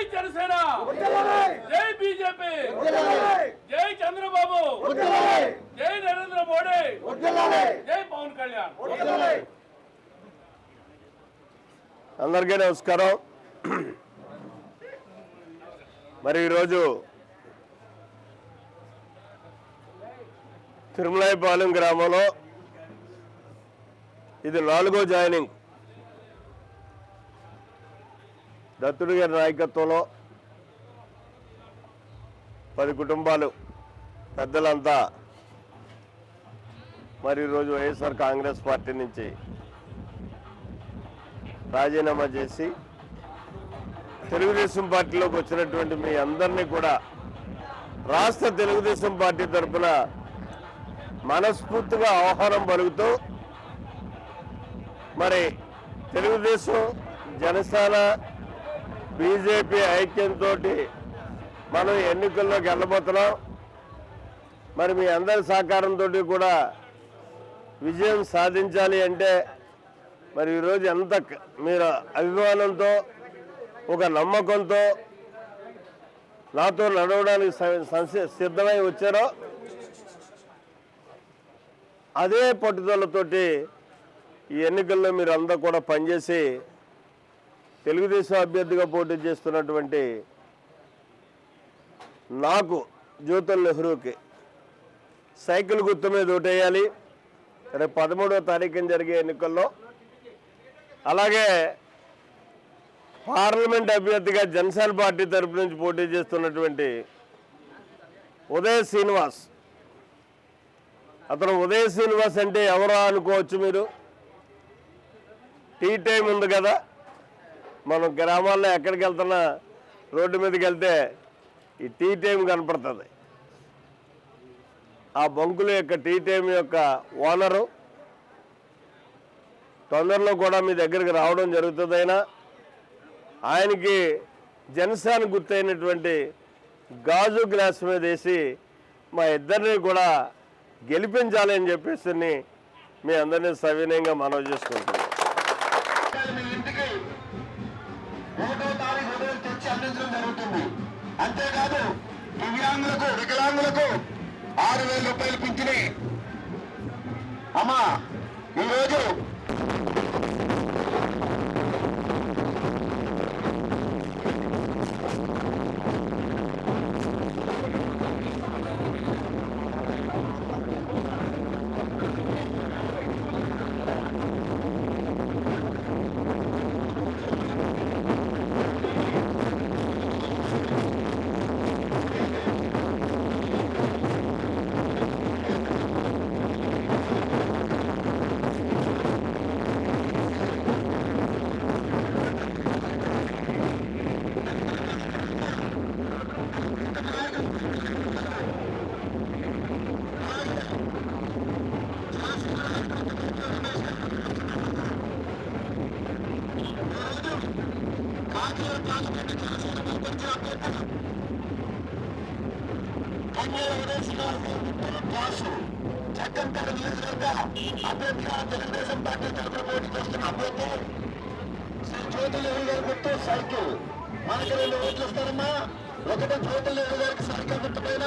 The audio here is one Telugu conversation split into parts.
జై జనసేన! జై బీజేపీ! జై చంద్రబాబు! జై నరేంద్ర మోడీ! జై పవన్ కళ్యాణ్! అందరికీ నమస్కారం. మరి ఈరోజు తిరుమలైపాలెం గ్రామంలో ఇది నాలుగో జాయినింగ్. దత్తుడు గారి నాయకత్వంలో పది కుటుంబాలు పెద్దలంతా మరి ఈరోజు వైఎస్ఆర్ కాంగ్రెస్ పార్టీ నుంచి రాజీనామా చేసి తెలుగుదేశం పార్టీలోకి వచ్చినటువంటి మీ అందరినీ కూడా రాష్ట్ర తెలుగుదేశం పార్టీ తరఫున మనస్ఫూర్తిగా ఆహ్వానం పలుకుతూ మరి తెలుగుదేశం జనసేన బీజేపీ ఐక్యంతో మనం ఎన్నికల్లోకి వెళ్ళబోతున్నాం మరి మీ అందరి సహకారంతో కూడా విజయం సాధించాలి అంటే మరి ఈరోజు ఎంత మీరు అభిమానంతో ఒక నమ్మకంతో నాతో నడవడానికి సిద్ధమై వచ్చారో అదే పట్టుదలతోటి ఈ ఎన్నికల్లో మీరు అందరూ కూడా పనిచేసి తెలుగుదేశం అభ్యర్థిగా పోటీ చేస్తున్నటువంటి నాకు జ్యోతుల్ నెహ్రూకి సైకిల్ గుర్తు మీద ఓటేయాలి. రేపు పదమూడవ తారీఖున జరిగే ఎన్నికల్లో అలాగే పార్లమెంట్ అభ్యర్థిగా జనసేన పార్టీ తరపు నుంచి పోటీ చేస్తున్నటువంటి ఉదయ్ శ్రీనివాస్. అతను ఉదయ్ శ్రీనివాస్ అంటే ఎవరో అనుకోవచ్చు మీరు. టీ టైం ఉంది కదా. మనం గ్రామాల్లో ఎక్కడికి వెళ్తున్నా రోడ్డు మీదకి వెళ్తే ఈ టీ టైం కనపడుతుంది. ఆ బంకుల యొక్క టీ టైం యొక్క ఓనరు తొందరలో కూడా మీ దగ్గరికి రావడం జరుగుతుందైనా ఆయనకి జనసేన గుర్తైనటువంటి గాజు గ్లాస్ మీద వేసి మా ఇద్దరిని కూడా గెలిపించాలి అని చెప్పేసి మీ అందరినీ సవినయంగా మనవి చేసుకుంటున్నాను ఒకటో తారీఖు ఉదయం తెచ్చి అందించడం జరుగుతుంది. అంతేకాదు దివ్యాంగులకు వికలాంగులకు ఆరు వేల రూపాయలు పింఛని. అమ్మా ఈరోజు క్లాసు చక్కంపేట నియోజకవర్గ అభ్యర్థిగా తెలుగుదేశం పార్టీ తరఫున పోటీ చేస్తున్న అభ్యర్థి శ్రీ జ్యోతిలేవి గారి గుర్తు సైకిల్ మనకి రెండు ఓట్లు ఇస్తారమ్మా ఒకటి జ్యోతిలేవి గారికి సైకిల్ గుర్తు పైన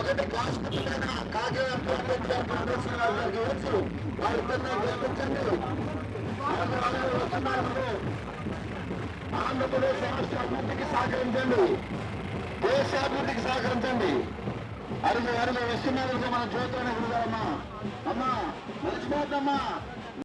ఒకటి క్లాస్ గుర్తు పైన కాకినాడ అభ్యర్థి గారు గారికి గెలిపించండి వాళ్ళు వస్తున్నారు ఆంధ్రప్రదేశ్ రాష్ట్ర అభివృద్ధికి సహకరించండి. దేశాభివృద్ధికి సహకరించండి. అరుగు అరుగు వస్తున్నారు మన జ్యోతి అమ్మా. అమ్మా మర్చిపోద్దమ్మా